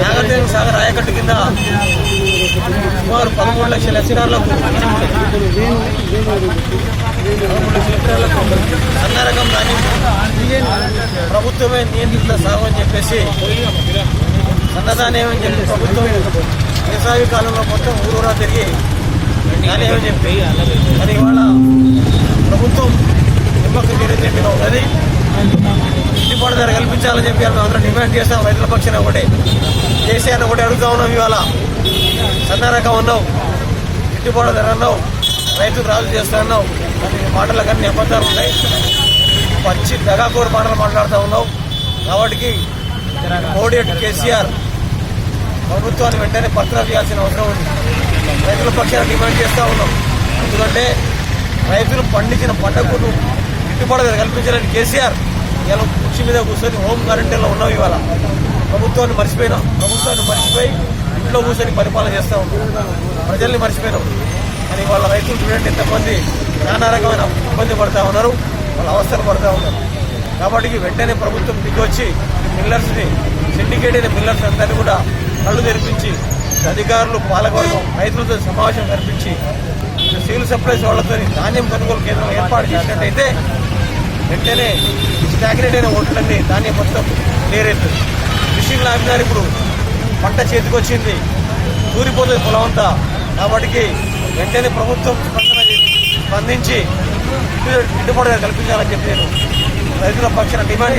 నాగదేవి సాగర్ ఆయకట్టు కింద సుమారు పదమూడు లక్షల ఎకరాలకు పదమూడు లక్షల రకం దాన్ని ప్రభుత్వమే నియంత్రిత సాగు అని చెప్పేసి సన్నధాన్యం చెప్పి ప్రభుత్వం వేసవి కాలంలో మొత్తం ఊరూరా తిరిగి ధాన్యం అని చెప్పి మరి ఇవాళ ప్రభుత్వం నిమ్మక చెప్పిన ఉన్నది గిట్టుబాటు ధర కల్పించాలని చెప్పి అందరం డిమాండ్ చేస్తాం. రైతుల పక్షాన ఒకటే. కేసీఆర్ ఒకటి అడుగుతా ఉన్నాం ఇవాళ. సన్నారకం ఉన్నావు గిట్టుబాటు ధర అన్నావు రైతులు రాజు చేస్తా అన్నావు మాటలు కానీ అబద్ధాలు ఉన్నాయి. పచ్చి దగాకూరు మాటలు మాట్లాడుతూ ఉన్నావు కాబట్టి కోడియట్ కేసీఆర్ ప్రభుత్వాన్ని వెంటనే పత్రాలు చేయాల్సిన అవసరం ఉంది. రైతుల పక్షాన డిమాండ్ చేస్తూ ఉన్నాం. ఎందుకంటే రైతులు పండించిన పంటకు గిట్టుబాటు కల్పించాలని కేసీఆర్ ఇలా కుర్చీ మీద కూర్చొని హోమ్ క్వారంటైన్లో ఉన్నావు ఇవాళ. ప్రభుత్వాన్ని మర్చిపోయినాం. ప్రభుత్వాన్ని మర్చిపోయి ఇంట్లో కూర్చొని పరిపాలన చేస్తూ ఉన్నాం. ప్రజల్ని మర్చిపోయినాం. కానీ వాళ్ళ రైతులు చూడండి ఎంతమంది నానా రకమైన ఇబ్బంది పడతా ఉన్నారు. వాళ్ళ అవస్థలు పడతా ఉన్నారు. కాబట్టి వెంటనే ప్రభుత్వం దిగొచ్చి వచ్చి మిల్లర్స్ని సిండికేట్ అయిన మిల్లర్స్ అందరినీ కూడా కళ్ళు తెరిపించి అధికారులు పాలకవర్గం రైతులతో సమావేశం కల్పించి సివిల్ సప్లైస్ వాళ్ళతో ధాన్యం కొనుగోలు కేంద్రం ఏర్పాటు చేసినట్టయితే వెంటనే స్టాగ్నేట్ అయిన ఓట్లన్నీ ధాన్యం మొత్తం క్లియర్ మిషన్ ఆపినారు ఇప్పుడు. పంట చేతికొచ్చింది. దూరిపోతుంది పొలం అంతా. కాబట్టి వెంటనే ప్రభుత్వం స్పందన స్పందించి గిట్టుబాటు కల్పించాలని చెప్పి నేను రైతుల పక్షాన డిమాండ్ చేస్తాను